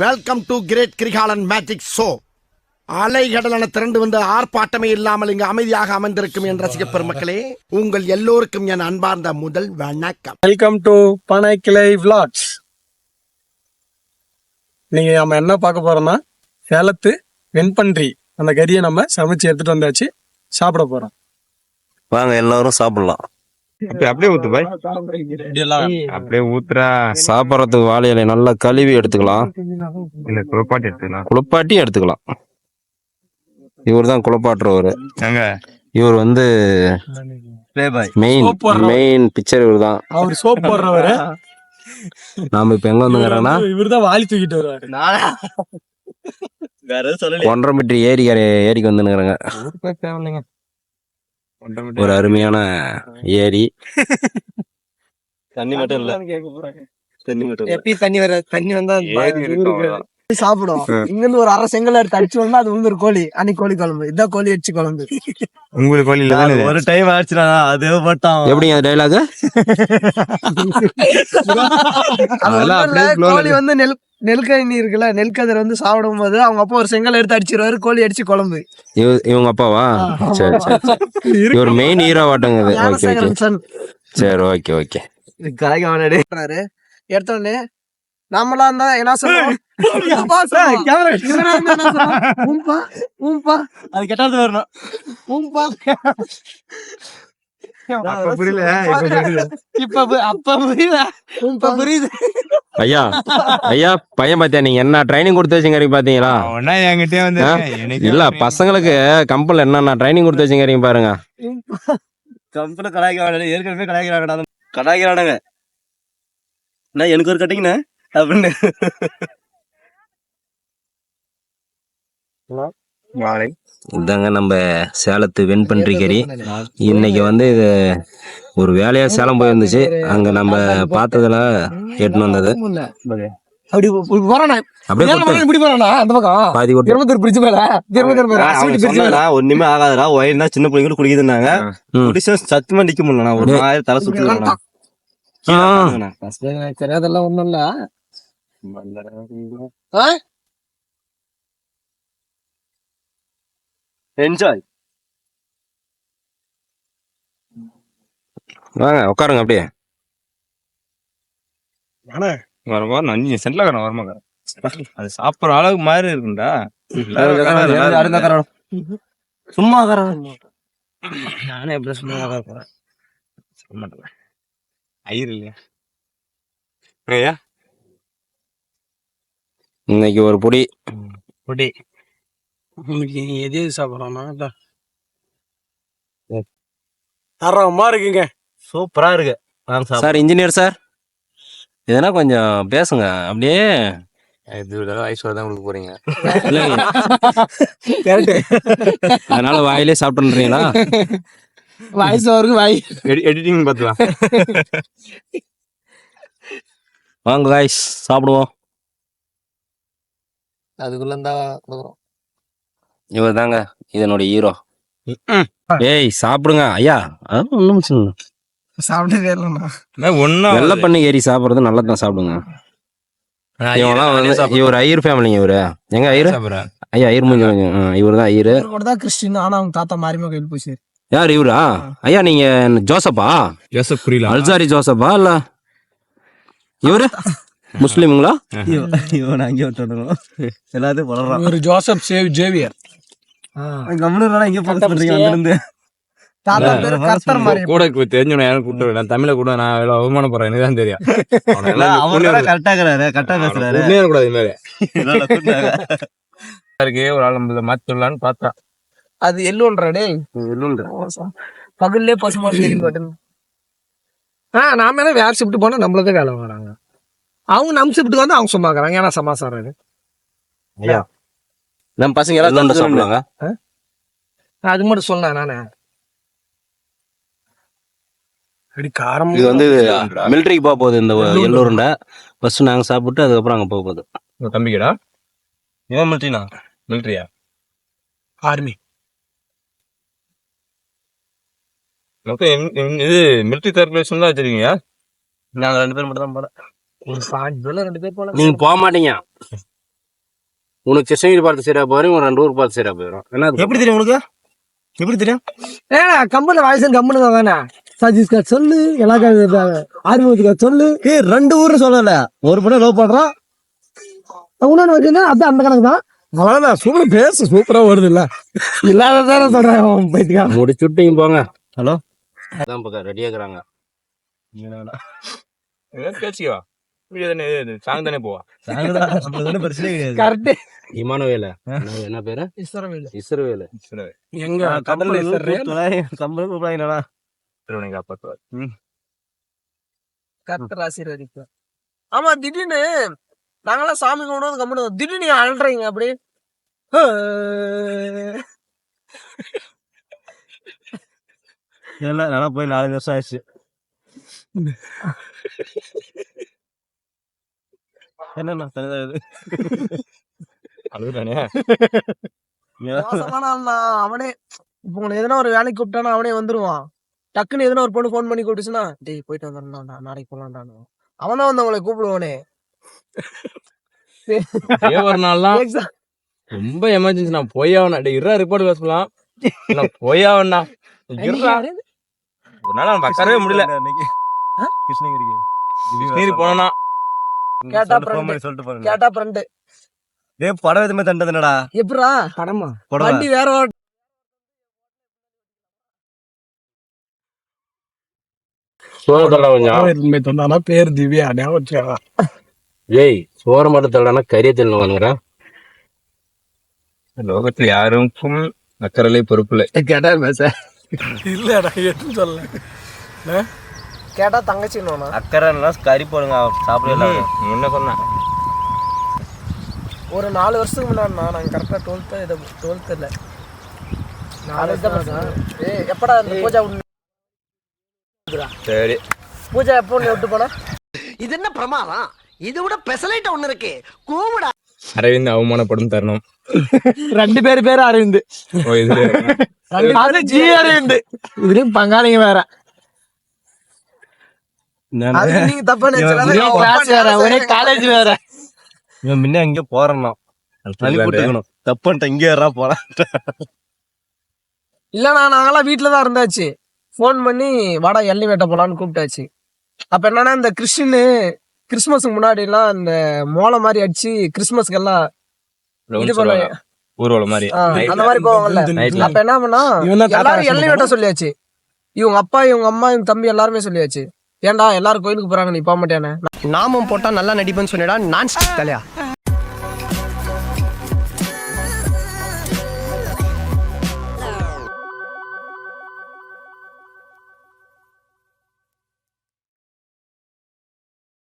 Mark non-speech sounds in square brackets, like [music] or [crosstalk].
Welcome to great Kirikalan magic show அலைகடலான திரண்டு வந்து ஆர்ப்பாட்டமே இல்லாமல் இங்கு அமைதியாக அமர்ந்திருக்கும் என் ரசிக பெருமக்களே உங்கள் எல்லோருக்கும் என் அன்பார்ந்த முதல் வணக்கம். Welcome to Panaikkilai vlogs. நீங்க நம்ம என்ன பார்க்க போறோம்னா சேலத்து வெண்பன்றி அந்த கறியை நம்ம சமைச்சு எடுத்துட்டு வந்தாச்சு சாப்பிட போறோம். வாங்க எல்லாரும் சாப்பிடலாம். அப்படியே அப்படியே ஊத்து பாய் அப்படியே ஊத்துறா. சாப்பிட்றதுக்கு வாழை இலை நல்லா கழுவி எடுத்துக்கலாம். இல்ல குழப்பாட்டி எடுத்துக்கலாம். குளிப்பாட்டி எடுத்துக்கலாம். இவர் தான் குளிப்பாட்டுறவர். இவர் வந்து மெயின். மெயின் பிக்சர் இவர் தான். அவர் சோப் போடுறவரு. நாம இப்ப எங்க வந்துங்கிறோம்னா இவர் தான் வாலி தூக்கிட்டு வருவாரு. ஒன்றரை ஏரி கரை ஏரிக்கு வந்துனுங்கிறோங்க. ஒரு அருமையான ஏரி. தண்ணி மட்டும் இல்ல. தண்ணி மட்டும் எப்படி தண்ணி வர தண்ணி வந்தா சாப்பிடும் இங்க இருந்து ஒரு அரை செங்கல் எடுத்து அடிச்சு வந்தா அது வந்து ஒரு கோழி. அன்னைக்கு கோழி குழம்பு. இதான் கோழி அடிச்சு குழம்பு. உங்களுக்கு கோழி இல்ல? ஒரு டைம் ஆச்சுனா அதே பட்டான் எப்படிங்க அந்த டைலாக் கோழி வந்து நெல் நெல்கனி இருக்குல்ல நெல்கதிர் வந்து சாப்பிடும் போது அவங்க அப்பா ஒரு செங்கல் எடுத்து அடிச்சிருவாரு கோழி அடிச்சு குழம்பு. இவங்க அப்பாவா? சரி சரி. இவர் மெயின் ஹீரோ வாட்டங்குது ஓகே சரி ஓகே ஓகே. கலைக்க வேணாடி பண்றாரு. எடுத்த உடனே நாமளா இருந்தா என்ன சொல்லுவோம் [laughs] அது கெட்டாது வரணும் ஊம்பா. அப்ப புரியல. இப்ப அப்ப புரியுதா இப்ப புரியுது. ஐயா ஐயா பையன் பாத்தியா நீங்க என்ன ட்ரைனிங் கொடுத்து வச்சுங்கிறீங்க பாத்தீங்களா? என்கிட்டயே வந்து இல்ல பசங்களுக்கு கம்பெனில என்னென்ன ட்ரைனிங் கொடுத்து வச்சுங்கிறீங்க பாருங்க. கம்பெனி கலாய்க்க வேணாடி ஏற்கனவே கலாய்க்கிறாங்க கலாய்க்கிறானுங்க. என்ன எனக்கு ஒரு கட்டிங்கண்ணே அப்படின்னு. வாழை இதாங்க நம்ம சேலத்து வெண்பன்றி கறி இன்னைக்கு வந்து இது ஒரு வேலையா சேலம் போயிருந்துச்சு. அங்க நம்ம பார்த்ததுல எட்டுன்னு வந்தது. அப்படி போறானா. இப்படி போறானா? அந்த பக்கம். பாதி பிரிட்ஜ் மேல. ஒண்ணுமே ஆகாதுடா ஒயின் தான் சின்ன பிள்ளைங்களும் குடிக்குதுன்னாங்க. ம். குடிச்சா சத்தியமா நிக்க முடியல ஒரு மாதிரி தலை தெரியாதெல்லாம் ஒண்ணும் இல்ல. என்ஜாய் வாங்க உட்காருங்க அப்படியே. வரமா நஞ்சு சென்ட்லக்காரன் வரமாக்காரன் அது சாப்பிடுற அளவுக்கு மாதிரி இருக்கும்டா. சும்மா நானே எப்படி சும்மா போறேன். ஐயர் இல்லையா? ஐயா இன்னைக்கு ஒரு பொடி. பொடி. இன்னைக்கு எது எது சாப்பிடறோம்னா தரமா இருக்குங்க. சூப்பரா இருக்கு. வாங்க சாப்பிடு. சார் இன்ஜினியர் சார் எதனா கொஞ்சம் பேசுங்க. அப்படியே. இது ஐஸ் தான் கொடுக்க போறீங்க. இல்லைங்க. [laughs] அதனால வாயிலே சாப்பிட்டுன்றீங்களா வயசு வரைக்கும் வாய். எடிட்டிங் பார்த்துலாம் வாங்க காய்ஸ் சாப்பிடுவோம். அதுக்குள்ள இருந்தா கொடுக்குறோம் இவர் தாங்க இதனுடைய ஹீரோ ஏய் சாப்பிடுங்க ஐயா. ஒன்றும் சாப்பிட்டதே இல்லைண்ணா. ஒன்னும் வெள்ளை பண்ணி ஏறி சாப்பிடுறது நல்லா தான் சாப்பிடுங்க இவங்கலாம் வந்து இவர் ஐயர் ஃபேமிலிங்க இவரு. எங்க ஐயர்? ஐயா ஐயர் முடிஞ்ச இவர் தான் ஐயர். கூட தான் கிறிஸ்டின் ஆனா அவங்க தாத்தா மாரிமா கோயில் போச்சு யார் இவரா? ஐயா நீங்க ஜோசப்பா? ஜோசப் புரியல. அல்சாரி ஜோசப்பா இல்ல? இவரு? முஸ்லிமுங்களா? இவன் அங்கே எல்லாத்தையும் வளர்றான். ஒரு ஜோசப் சேவ் ஜேவியர். கம்முனு இங்கே ஃபோக்கஸ் பண்றீங்க அங்கிருந்து? தாத்தா பேரு கூட தெரிஞ்சவன யாரும் கூப்பிட்டு நான் தமிழ கூட நான் எவ்வளவு அவமானப்படுறேன் எனக்கு தான் தெரியும். அவர் கரெக்டா இருக்கிறாரு. கரெக்டா பேசுறாரு. கூடாது இது மாதிரி. ஒரு ஆள் நம்மள மாத்தி சொல்லலான்னு பார்த்தா அது எள்ளுன்றா டேய்? பகல்லே பசுமாடு தெரியும் ஆ நாம என்ன வேற ஷிஃப்ட் போனா நம்மளதான் வேலை வாங்குறாங்க. அவங்க நம்ம ஷிஃப்ட்டுக்கு வந்து அவங்க சும்மா இருக்கிறாங்க. ஏன்னா சமாசாரம் இது. நம்ம பசங்க எல்லாம் சாப்பிடுவாங்க? அது மட்டும் சொன்னேன் நானே. அப்படி காரம் இது வந்து மிலிட்டரிக்கு போக போகுது இந்த எல்லூருண்டை. ஃபர்ஸ்ட் நாங்க சாப்பிட்டு அதுக்கப்புறம் அங்க போக போகுது தம்பிக்கடா? இவன் மில்ட்டினா மிலிட்டரியா ஆர்மி இது மிலிட்டரி சர்க்குலேஷன் தான் வச்சிருக்கீங்க? நாங்க ரெண்டு பேரும் மட்டும் தான் போறோம் ஒரு பாஞ்சு பேர்ல ரெண்டு பேர் போல. நீங்க போக மாட்டீங்க. உனக்கு கிருஷ்ணகிரி பார்த்து சரியா போயிடும் ஒரு ரெண்டு ஊர் பார்த்து சரியா போயிடும் என்ன எப்படி தெரியும் உனக்கு? எப்படி தெரியும்? ஏன்னா கம்பெனி வாய்ஸ் கம்பெனி தான் தானே சதீஷ்கா சொல்லு எல்லாக்கா ஆர்வத்துக்கா சொல்லு. ஏய் ரெண்டு ஊர்னு சொல்லல. ஒரு பொண்ணை லவ் பண்றான். இன்னொன்று வச்சுன்னா அது அந்த கணக்கு தான். அவ்வளவுதான் சூப்பர் பேச சூப்பரா வருது இல்ல. இல்லாததான சொல்றேன் போயிட்டுக்கா முடிச்சுட்டு போங்க. ஹலோ? அதான் இப்போ ரெடியா இருக்கிறாங்க. தானே சாங் தானே போவா? நம்மளுக்கு ஒண்ணும் பிரச்சனையே கிடையாது. கரெக்டு இமானுவேல. என்ன- என்ன பேரு? இஸ்ரவேலு எங்க கடல்ல சர்றே கம்பல் கூப்பிடாங்கடா திருவனை காப்பாற்றுவார் கர்த்தர் ஆசீர்வதிப்பார். ஆமா திடீர்னு நாங்களாம் சாமி கும்பிடுவோம் கம்முனு திடீர்னு அழறீங்க அப்படி. இல்ல நல்லா போய் நாலு வருஷம் ஆயிடுச்சு [laughs] என்னண்ணா இது? அழுகுறானே? அவனே இப்போ உங்களை எதனா ஒரு வேலைக்கு கூப்பிட்டானா அவனே வந்துருவான். டக்குன்னு எதனா ஒரு பொண்ணு ஃபோன் பண்ணி கூப்பிட்டுச்சுன்னா டேய் போயிட்டு வந்துடலாம்டா நாளைக்கு போலாம்டான்னு. அவன் தான் வந்து அவங்களை கூப்பிடுவானே. ஒரே நாள்லாம் ரொம்ப எமர்ஜென்சி நான் போய் ஆகணும். டேய் இருடா ரிப்போர்ட் பேசலாம் நான் போய் ஆகணும்டா. இருடா. ஒரு நாள் அவன் பக்கறவே முடியல? கிருஷ்ணகிரிக்கு. கிருஷ்ணகிரி போனா கேட்டா சொல்லிட்டு ஃப்ரெண்டு ஏய் படம்? படம் வண்டி வேற கொஞ்சம். உண்மை தொண்டானா பேர் திவ்யா ஞாபகம். ஏய் சோறு மட்டும் தள்ளனா கரிய வாங்குறேன் லோகத்துல யாருக்கும் அக்கறலே பொறுப்பு இல்லை கேட்டா இல்லடா எதுவும் சொல்ல கேட்டா தங்கச்சின்னு அக்கறைன்னா கறி போடுங்க சாப்பிடல முன்ன சொன்னேன் ஒரு நாலு வருஷத்துக்கு முன்னாடினா நாங்கள் கரெக்டாக டுவெல்த்து இதை டுவெல்த்து இல்லை. நாலு வருஷம் ஏய் எப்படா இந்த பூஜா சரி. பூஜா எப்போ நீ விட்டு போனா? இது என்ன பிரமாதம்? இது விட பெசலைட்ட ஒண்ணு இருக்கு. கூமுடா அரவிந்த் அவமானப்படும் தருணம். ரெண்டு பேர் பேர் அரவிந்த். ஜி அரவிந்த். இதுலயும் பங்காளிங்க வேற அது நீங்க தப்பா நினைச்சா கிளாஸ் வேற ஒரே காலேஜ் வேற இவன் முன்ன எங்க போறான் தள்ளி போட்டுக்கணும். தப்புன்ட்ட இங்கே ஏறா போறான் இல்லண்ணா நாங்களாம் வீட்டில் தான் இருந்தாச்சு. ஃபோன் பண்ணி வாடா எள்ளி வெட்ட போலான்னு கூப்பிட்டாச்சு. அப்ப என்னன்னா இந்த கிறிஸ்டின் கிறிஸ்மஸ்க்கு முன்னாடி எல்லாம் இந்த மோளை மாதிரி அடிச்சு கிறிஸ்மஸ்க்கு எல்லாம் இது ஊர்வலம் மாதிரி. அந்த மாதிரி போவாங்கல்ல. அப்ப என்ன பண்ணா எல்லாரும் எள்ளி வெட்ட சொல்லியாச்சு. இவங்க அப்பா இவங்க அம்மா இவங்க தம்பி எல்லாருமே சொல்லியாச்சு. ஏன்டா எல்லாரும் கோயிலுக்கு போறாங்க நீ போக மாட்டேனே நாமம் போட்டா நல்லா நடிப்பேன்னு சொன்னடா நான் தலையா?